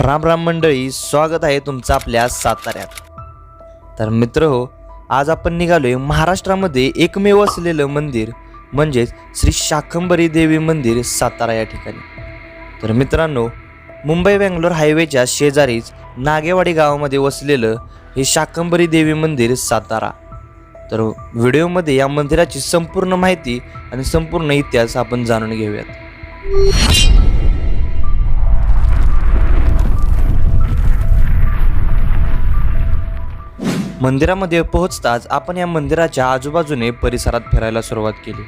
राम राम मंडळी स्वागत आहे तुमचं आपल्या साताऱ्यात. तर मित्र हो आज आपण निघालोय महाराष्ट्रामध्ये एकमेव असलेलं मंदिर म्हणजेच श्री शाखंबरी देवी मंदिर सातारा या ठिकाणी. तर मित्रांनो मुंबई बेंगलोर हायवेच्या शेजारीच नागेवाडी गावामध्ये वसलेलं हे शाकंबरी देवी मंदिर सातारा. तर व्हिडिओमध्ये या मंदिराची संपूर्ण माहिती आणि संपूर्ण इतिहास आपण जाणून घेऊयात. मंदिरामध्ये पोहोचताच आपण या मंदिराच्या आजूबाजूने परिसरात फिरायला सुरुवात केली.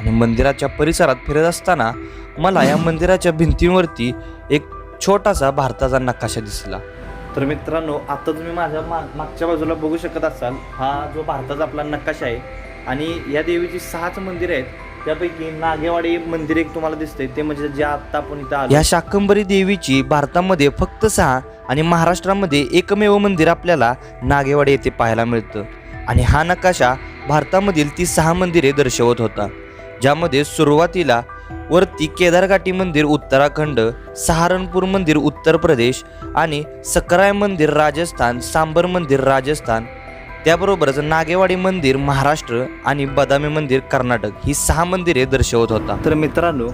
आणि मंदिराच्या परिसरात फिरत असताना मला या मंदिराच्या भिंतींवरती एक छोटासा भारताचा नकाशा दिसला. तर मित्रांनो आता तुम्ही माझ्या मा मागच्या बाजूला बघू शकत असाल हा जो भारताचा आपला नकाशा आहे. आणि या देवीची सहाच मंदिरं आहेत. त्यापैकी नागेवाडी मंदिर एक तुम्हाला दिसतंय. ते म्हणजे जे आता आपण इथं आलो. या शाकंबरी देवीची भारतामध्ये फक्त सहा आणि महाराष्ट्रामध्ये एकमेव मंदिर आपल्याला नागेवाडी येथे पाहायला मिळतं. आणि हा नकाशा भारतामधील ती सहा मंदिरे दर्शवत होता. ज्यामध्ये सुरुवातीला वरती केदारघाटी मंदिर उत्तराखंड सहारनपूर मंदिर उत्तर प्रदेश आणि सकराय मंदिर राजस्थान सांबर मंदिर राजस्थान त्याबरोबरच नागेवाडी मंदिर महाराष्ट्र आणि बदामी मंदिर कर्नाटक ही सहा मंदिरे दर्शवत होता. तर मित्रांनो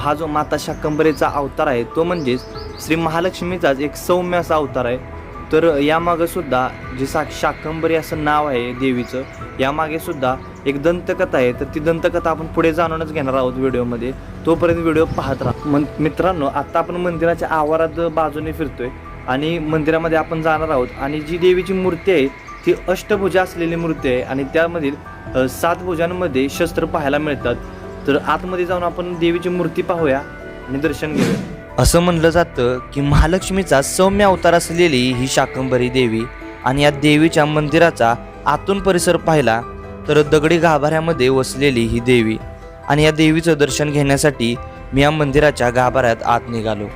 हा जो माता शाकंबरीचा अवतार आहे तो म्हणजेच श्री महालक्ष्मीचाच एक सौम्य असा अवतार आहे. तर यामागे सुद्धा जे सा शाकंबरी असं नाव आहे देवीचं यामागे सुद्धा एक दंतकथा आहे. तर ती दंतकथा आपण पुढे जाणूनच घेणार आहोत व्हिडिओमध्ये. तोपर्यंत व्हिडिओ पाहत राहा. मन मित्रांनो आता आपण मंदिराच्या आवारात बाजूने फिरतोय आणि मंदिरामध्ये आपण जाणार आहोत आणि जी देवीची मूर्ती आहे ती अष्टभुजा असलेली मूर्ती आहे आणि त्यामधील सात भुजांमध्ये शस्त्र पाहायला मिळतात. तर आतमध्ये जाऊन आपण देवीची मूर्ती पाहूया आणि दर्शन घेऊया. असं म्हणलं जातं की महालक्ष्मीचा सौम्य अवतार असलेली ही शाकंबरी देवी आणि या देवीच्या मंदिराचा आतून परिसर पाहिला तर दगडी गाभाऱ्यामध्ये वसलेली ही देवी. आणि या देवीचं दर्शन घेण्यासाठी मी या मंदिराच्या गाभाऱ्यात आत निघालो.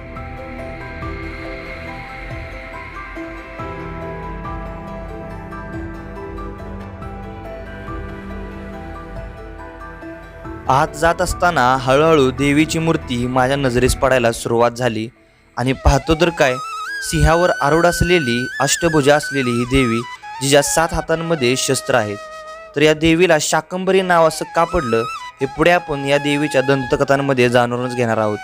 आत जात असताना हळूहळू देवीची मूर्ती माझ्या नजरेस पडायला सुरुवात झाली. आणि पाहतो तर काय सिंहावर आरूढ असलेली अष्टभुजा असलेली ही देवी जिच्या सात हातांमध्ये शस्त्र आहेत. तर या देवीला शाकंबरी नाव असं का पडलं हे पुढे आपण या देवीच्या दंतकथांमध्ये जाणूनच घेणार आहोत.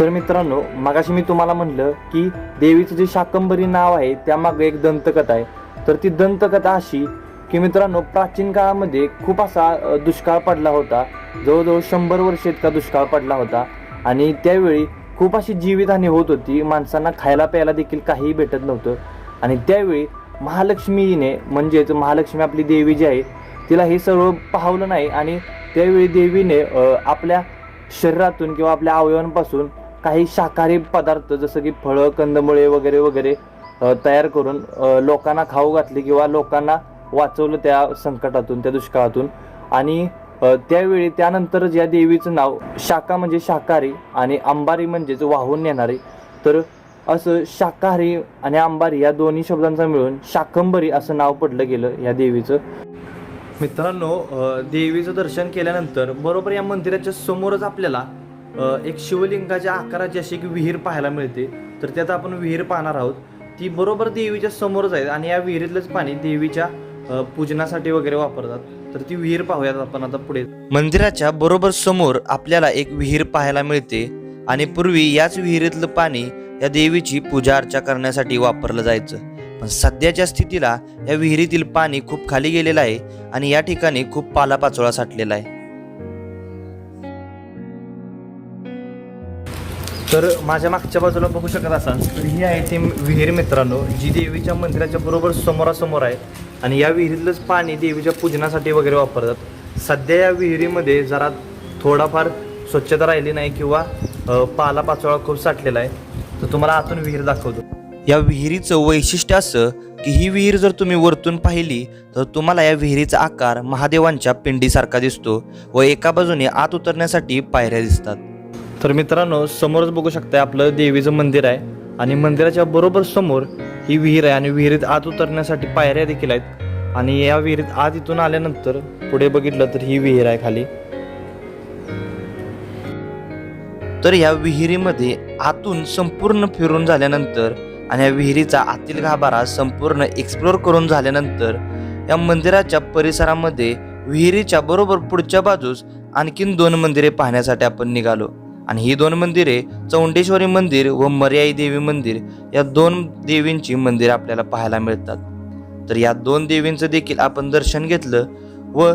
तर मित्रांनो मगाशी मी तुम्हाला म्हणलं की देवीचं जे शाकंबरी नाव आहे त्यामागे एक दंतकथा आहे. तर ती दंतकथा अशी की मित्रांनो प्राचीन काळामध्ये खूप असा दुष्काळ पडला होता. जवळजवळ शंभर वर्ष इतका दुष्काळ पडला होता. आणि त्यावेळी खूप अशी जीवितहानी होत होती. माणसांना खायला प्यायला देखील काहीही भेटत नव्हतं. आणि त्यावेळी महालक्ष्मीने म्हणजेच महालक्ष्मी आपली देवी जी आहे तिला हे सर्व पाहवलं नाही. आणि त्यावेळी देवीने आपल्या शरीरातून किंवा आपल्या अवयवांपासून काही शाकाहारी पदार्थ जसं की फळं कंदमुळे वगैरे वगैरे तयार करून लोकांना खाऊ घातली किंवा लोकांना वाचवलं त्या संकटातून त्या दुष्काळातून. आणि त्यावेळी त्यानंतर या देवीचं नाव शाखा म्हणजे शाकाहारी आणि अंबारी म्हणजेच वाहून नेणारी तर असं शाकाहारी आणि अंबारी या दोन्ही शब्दांचा मिळून शाकंबरी असं नाव पडलं गेलं या देवीचं. मित्रांनो देवीचं दर्शन केल्यानंतर बरोबर या मंदिराच्या समोरच आपल्याला एक शिवलिंगाच्या आकाराची अशी एक विहीर पाहायला मिळते. तर त्यात आपण विहीर पाहणार आहोत. ती बरोबर देवीच्या समोरच आहे आणि या विहिरीतलंच पाणी देवीच्या पूजनासाठी वगैरे वापरतात. तर ती विहीर पाहूयात आपण आता पुढे. मंदिराच्या बरोबर समोर आपल्याला एक विहीर पाहायला मिळते आणि पूर्वी याच विहिरीतलं पाणी या देवीची पूजा अर्चा करण्यासाठी वापरलं जायचं. पण सध्याच्या स्थितीला या विहिरीतील पाणी खूप खाली गेलेलं आहे आणि या ठिकाणी खूप पालापाचोळा साठलेला आहे. तर माझ्या मागच्या बाजूला बघू शकत असाल तर ही आहे ती विहीर मित्रांनो जी देवीच्या मंदिराच्या बरोबर समोरासमोर आहे. आणि या विहिरीतलंच पाणी देवीच्या पूजनासाठी वगैरे वापरतात. सध्या या विहिरीमध्ये जरा थोडाफार स्वच्छता राहिली नाही किंवा अ, पालापाचोळा खूप साठलेला आहे. तर तुम्हाला आतून विहीर दाखवतो. या विहिरीचं वैशिष्ट्य असं की ही विहीर जर तुम्ही वरतून पाहिली तर तुम्हाला या विहिरीचा आकार महादेवांच्या पिंडीसारखा दिसतो व एका बाजूने आत उतरण्यासाठी पायऱ्या दिसतात. तर मित्रांनो समोरच बघू शकता आपलं देवीचं मंदिर आहे आणि मंदिराच्या बरोबर समोर ही विहीर आहे आणि विहिरीत आत उतरण्यासाठी पायऱ्या देखील आहेत. आणि या विहिरीत आत इथून आल्यानंतर पुढे बघितलं तर ही विहीर आहे खाली. तर या विहिरीमध्ये आतून संपूर्ण फिरून झाल्यानंतर आणि या विहिरीचा आतील गाभारा संपूर्ण एक्सप्लोर करून झाल्यानंतर या मंदिराच्या परिसरामध्ये विहिरीच्या बरोबर पुढच्या बाजूस आणखीन दोन मंदिरे पाहण्यासाठी आपण निघालो. आणि ही दोन मंदिरे चौंडेश्वरी मंदिर व मर्याई देवी मंदिर या दोन देवींची मंदिरं आपल्याला पाहायला मिळतात. तर या दोन देवींचं देखील आपण दर्शन घेतलं व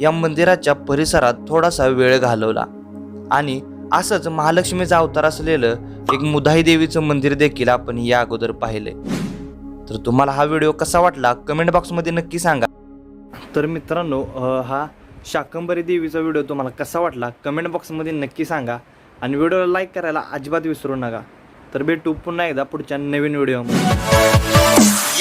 या मंदिराच्या परिसरात थोडासा वेळ घालवला. आणि असंच महालक्ष्मीचा अवतार असलेलं एक मुदाई देवीचं मंदिर देखील आपण या अगोदर पाहिलंय. तर तुम्हाला हा व्हिडिओ कसा वाटला कमेंट बॉक्समध्ये नक्की सांगा. तर मित्रांनो हा शाकंबरी देवीचा व्हिडिओ तुम्हाला कसा वाटला कमेंट बॉक्समध्ये नक्की सांगा. आणि व्हिडिओला लाईक करायला अजिबात विसरू नका. तर भेटू पुन्हा एकदा पुढच्या नवीन व्हिडिओमध्ये.